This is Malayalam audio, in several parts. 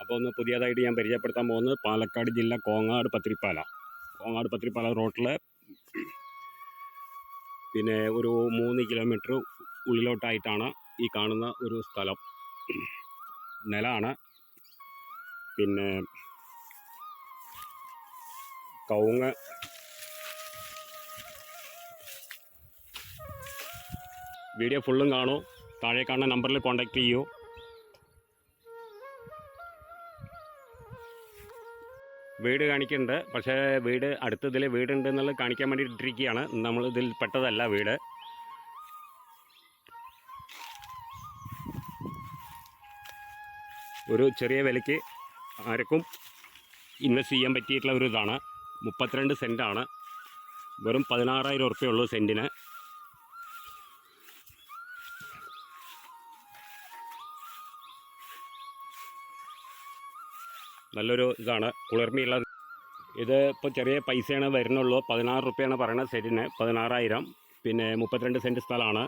അപ്പോൾ ഒന്ന് പുതിയതായിട്ട് ഞാൻ പരിചയപ്പെടുത്താൻ പോകുന്നത് പാലക്കാട് ജില്ല കോങ്ങാട് പത്തിരിപ്പാല. കോങ്ങാട് പത്തിരിപ്പാല റോട്ടിലെ പിന്നെ ഒരു മൂന്ന് കിലോമീറ്റർ ഉള്ളിലോട്ടായിട്ടാണ് ഈ കാണുന്ന ഒരു സ്ഥലം. നിലമാണ്. പിന്നെ കവുങ്ങ്. വീഡിയോ ഫുള്ളും കാണൂ. താഴെ കാണുന്ന നമ്പറിൽ കോൺടാക്റ്റ് ചെയ്യൂ. വീട് കാണിക്കുന്നുണ്ട് പക്ഷേ വീട് അടുത്തതിൽ വീടുണ്ട് എന്നുള്ളത് കാണിക്കാൻ വേണ്ടിയിട്ടിരിക്കുകയാണ്. നമ്മളിതിൽ പെട്ടതല്ല വീട്. ഒരു ചെറിയ വിലയ്ക്ക് ആർക്കും ഇൻവെസ്റ്റ് ചെയ്യാൻ പറ്റിയിട്ടുള്ള ഒരു ഇതാണ്. മുപ്പത്തിരണ്ട് സെന്റാണ്. വെറും പതിനാറായിരം ഉറുപ്പ്യ ഉള്ളൂ സെന്റിന്. നല്ലൊരു ഇതാണ്. കുളിർമയുള്ള ഇത് ഇപ്പോൾ ചെറിയ പൈസയാണ് വരുന്നുള്ളൂ. പതിനാറ് റുപ്യാണ് പറയുന്നത് സെറ്റിന്. പതിനാറായിരം. പിന്നെ മുപ്പത്തിരണ്ട് സെന്റ് സ്ഥലമാണ്.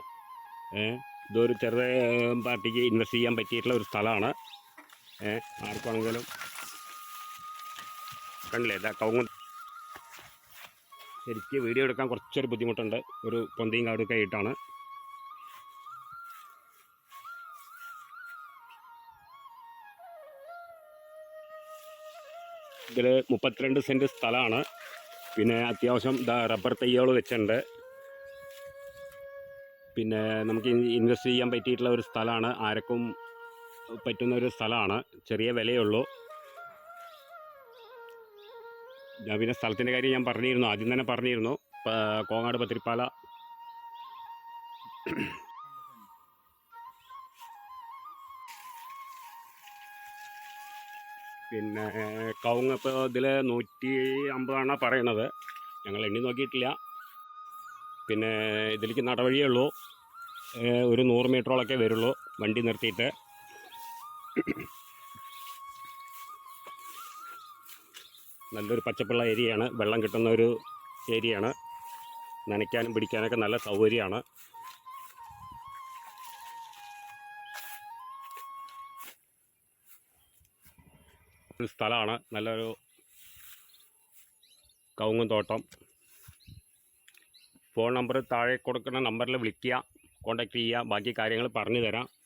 ഇതൊരു ചെറിയ പാർട്ടിക്ക് ഇൻവെസ്റ്റ് ചെയ്യാൻ പറ്റിയിട്ടുള്ള ഒരു സ്ഥലമാണ്. ആർക്കാണെങ്കിലും കണ്ടില്ലേ? ഇതാ കവുങ്ങ്. ശരിക്ക് വീഡിയോ എടുക്കാൻ കുറച്ചൊരു ബുദ്ധിമുട്ടുണ്ട്. ഒരു പൊന്തിയും കാടൊക്കെ ആയിട്ടാണ്. ഇതിൽ മുപ്പത്തിരണ്ട് സെന്റ് സ്ഥലമാണ് പിന്നെ അത്യാവശ്യം റബ്ബർ തൈകൾ വെച്ചിട്ടുണ്ട്. പിന്നെ നമുക്ക് ഇൻവെസ്റ്റ് ചെയ്യാൻ പറ്റിയിട്ടുള്ള ഒരു സ്ഥലമാണ് ആർക്കും പറ്റുന്ന ഒരു സ്ഥലമാണ് ചെറിയ വിലയുള്ളൂ. ഞാൻ പിന്നെ സ്ഥലത്തിന്റെ കാര്യം ഞാൻ പറഞ്ഞിരുന്നു. ആദ്യം തന്നെ പറഞ്ഞിരുന്നു. കോങ്ങാട് പത്തിരിപ്പാല. പിന്നെ കവുങ്ങ് ഇപ്പോൾ ഇതിൽ നൂറ്റി അമ്പതാണ് പറയണത്. ഞങ്ങൾ എണ്ണി നോക്കിയിട്ടില്ല. പിന്നെ ഇതിലേക്ക് നടവഴിയേ ഉള്ളൂ. ഒരു നൂറ് മീറ്ററോളൊക്കെ വരുള്ളൂ വണ്ടി നിർത്തിയിട്ട്. നല്ലൊരു പച്ചപ്പുള്ള ഏരിയയാണ്. വെള്ളം കിട്ടുന്ന ഒരു ഏരിയയാണ്. നനയ്ക്കാനും പിടിക്കാനൊക്കെ നല്ല സൗകര്യമാണ്. ഒരു സ്ഥലമാണ്. നല്ലൊരു കവുങ്ങും തോട്ടം. ഫോൺ നമ്പർ താഴെ കൊടുക്കുന്ന നമ്പറിൽ വിളിക്കുക. കോൺടാക്റ്റ് ചെയ്യുക. ബാക്കി കാര്യങ്ങൾ പറഞ്ഞു തരാം.